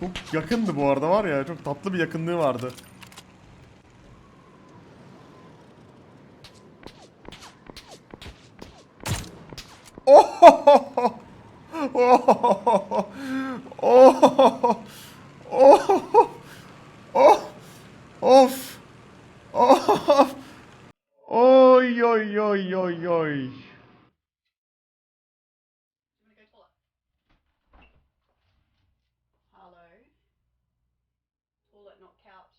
Çok yakındı bu arada var ya. Çok tatlı bir yakınlığı vardı. Oh! Oh! Oh! Oh! Oh! Of! Of! Oy oy oy oy oy. Hello. Toilet, not couch.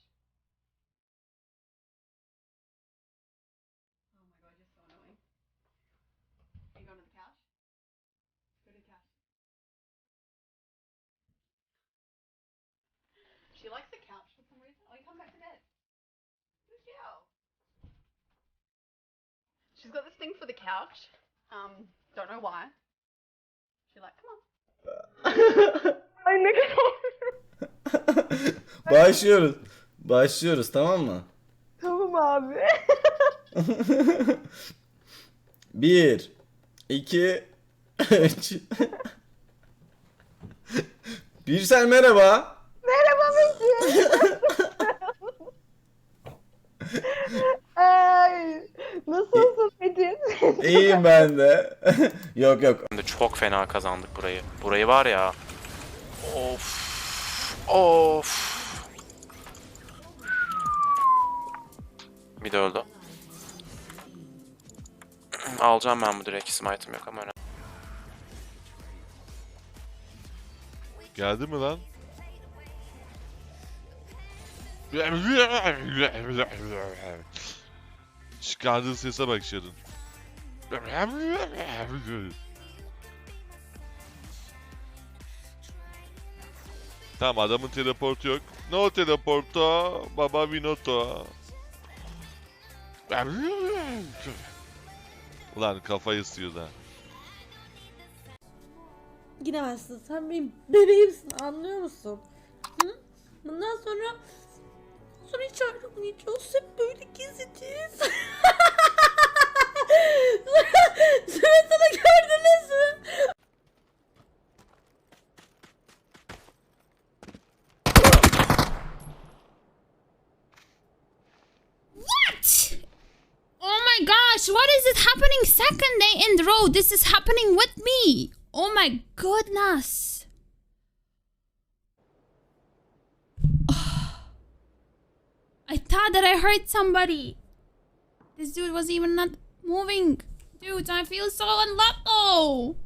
Oh my god, you're so annoying. Are you going to the couch? Go to the couch. She likes the couch for some reason. Oh, you come back to bed. Good girl. She's got this thing for the couch. Um, don't know why. She's like, come on. Ay ne kadar. Başlıyoruz. Başlıyoruz tamam mı? Tamam abi. Bir, iki, üç. Birsel merhaba. Merhaba Metin. Ay, nasılsın Metin? İyiyim ben de. yok yok. De çok fena kazandık burayı. Burayı var ya. Of. Of. Bir de öldü. Alacağım ben bu direkt. Smite'ım yok ama önemli. Geldi mi lan? Çıkardığı sese bak Sharon. Tamam adamın teleportu yok. No teleporto, baba vinoto. Ulan kafayı ısıyor da. Giremezsin. Sen benim bebeğimsin. Anlıyor musun? Hı? Bundan sonra hiç ayrılmayacağız. Hep böyle gezeceğiz. Gördünüz mü? What? Oh my gosh, what is it happening second day in the row? This is happening with me. Oh my goodness. I thought that I heard somebody. This dude was even not moving. Dude, I feel so unlucky.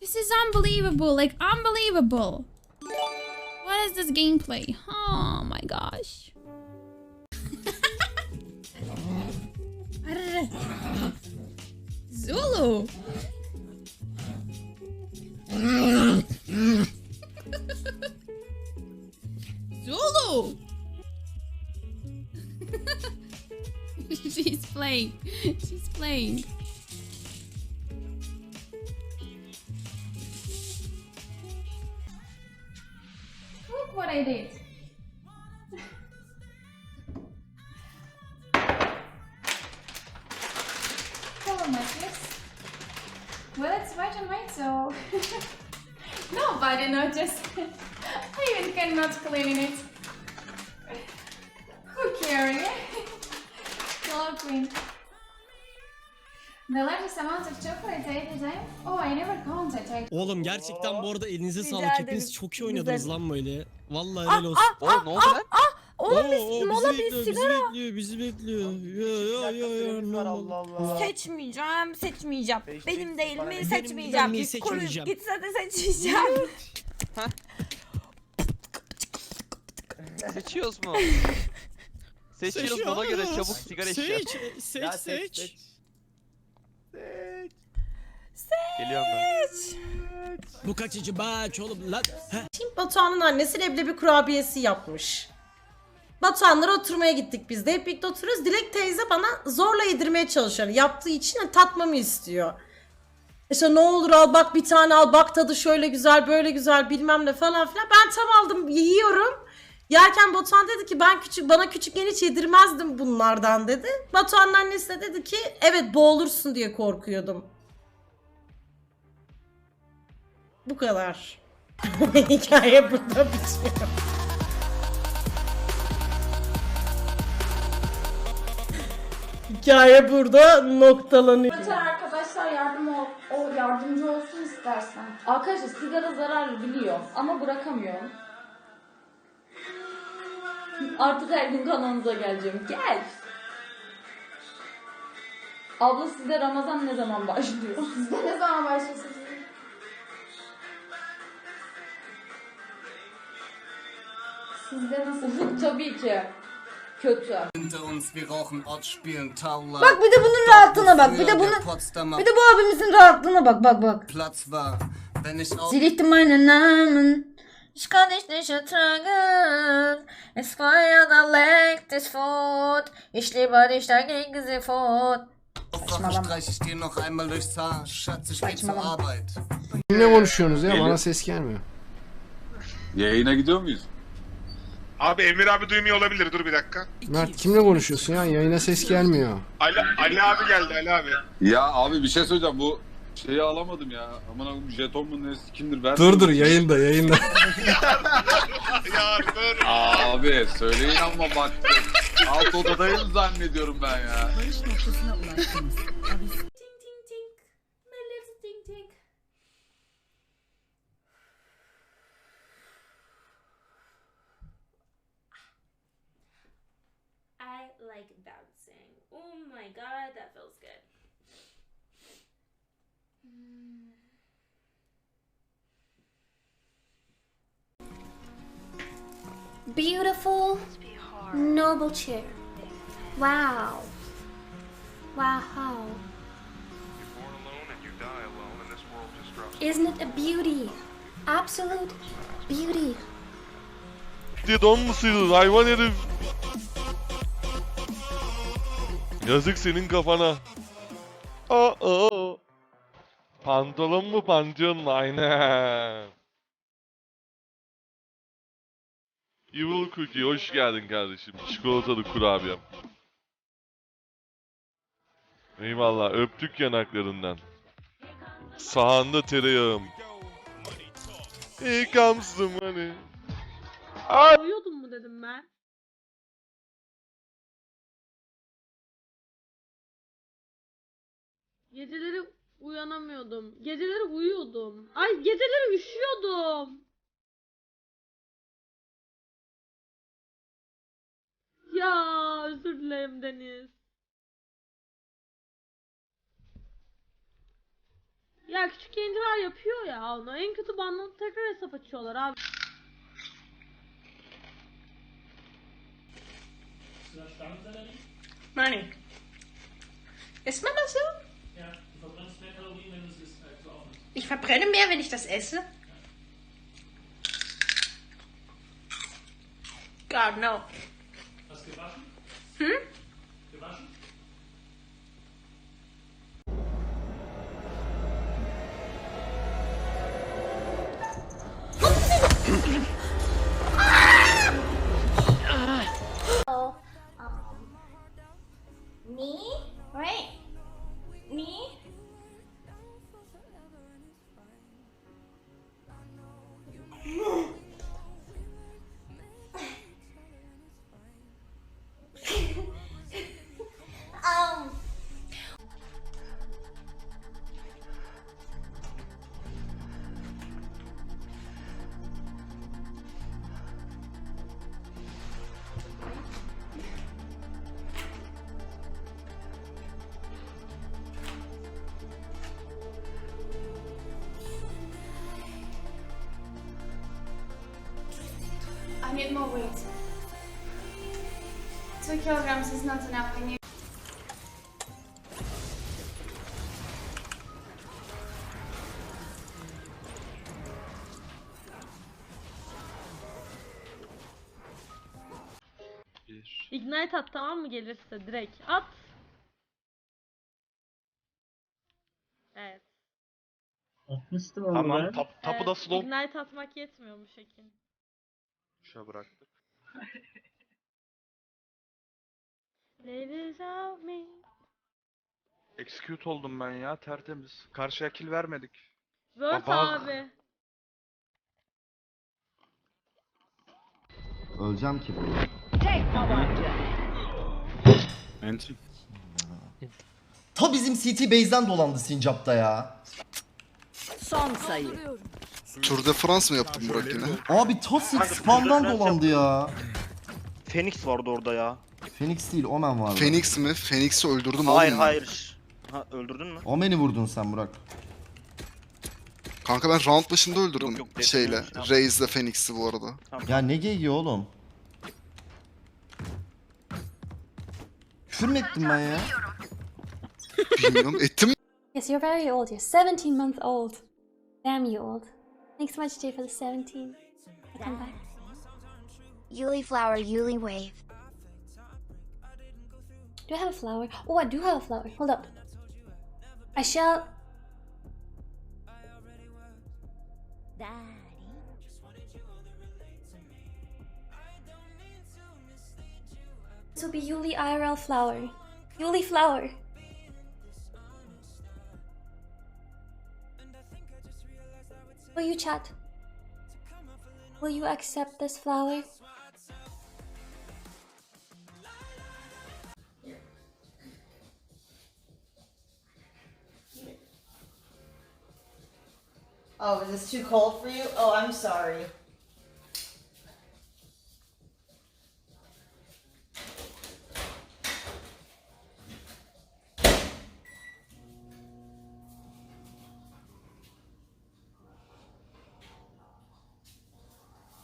This is unbelievable. Like, unbelievable. What is this gameplay? Oh my gosh. Zulu. Look what I did. Hello, Matthews. Well, it's white and white, so nobody noticed. I even cannot clean it. Who cares? Hello, Queen. The largest amount of chocolate I today? Oh, I never counted. I Oğlum gerçekten bu arada elinize Rica sağlık. ederim. Hepiniz çok iyi oynadınız Güzel. lan böyle. Vallahi helal olsun. Oğlum ne oldu lan? Oğlum Oo, biz oo, mola bizi bir bekliyor, bizi sigara. bekliyor, bizi bekliyor. Yo yo yo yo. Allah Allah. Seçmeyeceğim, seçmeyeceğim. Benim değil mi? Benim Seçmeyeceğim. değil, Git konuş, seçmeyeceğim. gitse de seçmeyeceğim. Seçiyoruz mu? Seçiyoruz ona göre çabuk sigara içeceğim. Seç, e, seç, seç. Geliyorum ben. Bu kaçıcı baç oğlum lan. Heh. Şimdi Batuhan'ın annesi leblebi kurabiyesi yapmış. Batuhanlara oturmaya gittik biz de. Hep birlikte oturuyoruz. Dilek teyze bana zorla yedirmeye çalışıyor. Yaptığı için de tatmamı istiyor. İşte ne olur al bak bir tane al bak tadı şöyle güzel böyle güzel bilmem ne falan filan. Ben tam aldım yiyorum. Yerken Batuhan dedi ki ben küçük bana küçükken hiç yedirmezdim bunlardan dedi. Batuhan'ın annesi de dedi ki evet boğulursun diye korkuyordum. Bu kadar. Hikaye burada bitiyor. Hikaye burada noktalanıyor. arkadaşlar yardım ol, o yardımcı olsun istersen. Arkadaşlar sigara zararlı biliyor ama bırakamıyorum. Artık her gün kanalınıza geleceğim. Gel. Abla sizde Ramazan ne zaman başlıyor? Sizde ne zaman başlıyorsunuz? Sizde nasıl? Tabii ki. Kötü. Bak bir de bunun rahatlığına bak. Bir de bunun bir de bu abimizin rahatlığına bak bak bak. Sie liegt in meinen Namen. Ich kann dich nicht ertragen. Es feuert der legt es fort. Ich liebe dich dagegen sie fort. Saçmalama. Ne konuşuyorsunuz ya? Bana ses gelmiyor. Yayına gidiyor muyuz? Abi Emir abi duymuyor olabilir. Dur bir dakika. Mert kimle konuşuyorsun ya? Yayına ses gelmiyor. Ali, Ali abi geldi Ali abi. Ya abi bir şey söyleyeceğim bu şeyi alamadım ya. Aman abi jeton mu ne kimdir ver. Dur dur yayında yayında. ya dur. Abi söyleyin ama bak. Alt odadayım zannediyorum ben ya. I like bouncing. Oh my god, that feels good. Beautiful, noble chair. Wow. Wow. Isn't it a beauty? Absolute beauty. diye don mu sıyrılır hayvan herif? Yazık senin kafana. Aa, aa. Pantolon mu pantheon mu? Aynen. Evil Cookie hoş geldin kardeşim. Çikolatalı kurabiyem. Eyvallah öptük yanaklarından. Sağında tereyağım. The money. Ay! Uyuyordun mu dedim ben. Geceleri uyanamıyordum. Geceleri uyuyordum. Ay geceleri üşüyordum. Ya özür dilerim Deniz. Ya küçük yayıncılar yapıyor ya onu. En kötü banlanıp tekrar hesap açıyorlar abi. Ja, du verbrennst mehr Kalorien, wenn du es isst, als du aufnimmst. Ich verbrenne mehr, wenn ich das esse? God, no. Hast du gewaschen? Hm? Gewaschen? I need more weight. Two kilograms is not enough. I need. Ignite at tamam mı gelirse direkt at. Evet. Tamam tap, tapu da evet. slow. Ignite atmak yetmiyormuş Ekin akışa bıraktık. Execute oldum ben ya tertemiz. Karşıya kill vermedik. Word abi. Öleceğim ki böyle. Tek Ta bizim CT base'den dolandı Sincap'ta ya. Son sayı. Tour de France mı yaptın Burak yine? Abi ta spam'dan dolandı ya. Phoenix vardı orada ya. Phoenix değil Omen vardı. Phoenix mi? Phoenix'i öldürdüm Hayır oğlum hayır. Ha öldürdün mü? Omen'i vurdun sen Burak. Kanka ben round başında öldürdüm Yok, yok, şeyle. defne- tamam. Raze'le Phoenix'i bu arada. Ya ne geyiği oğlum? Küfür mü ettim ben ya? Bilmiyorum ettim. Yes, you're very old. You're 17 months old. Damn you old. Thanks so much, Jay, for the 17. I'll come back. Yuli flower, Yuli wave. Do I have a flower? Oh, I do have a flower. Hold up. I shall. This will be Yuli IRL flower. Yuli flower. Will you chat? Will you accept this flower? Oh, is this too cold for you? Oh, I'm sorry.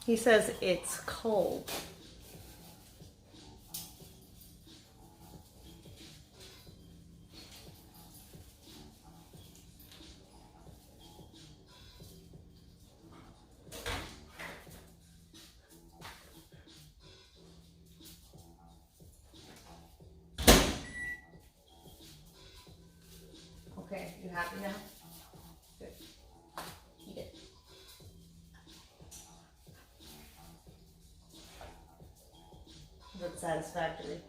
He says it's cold. Satisfactory.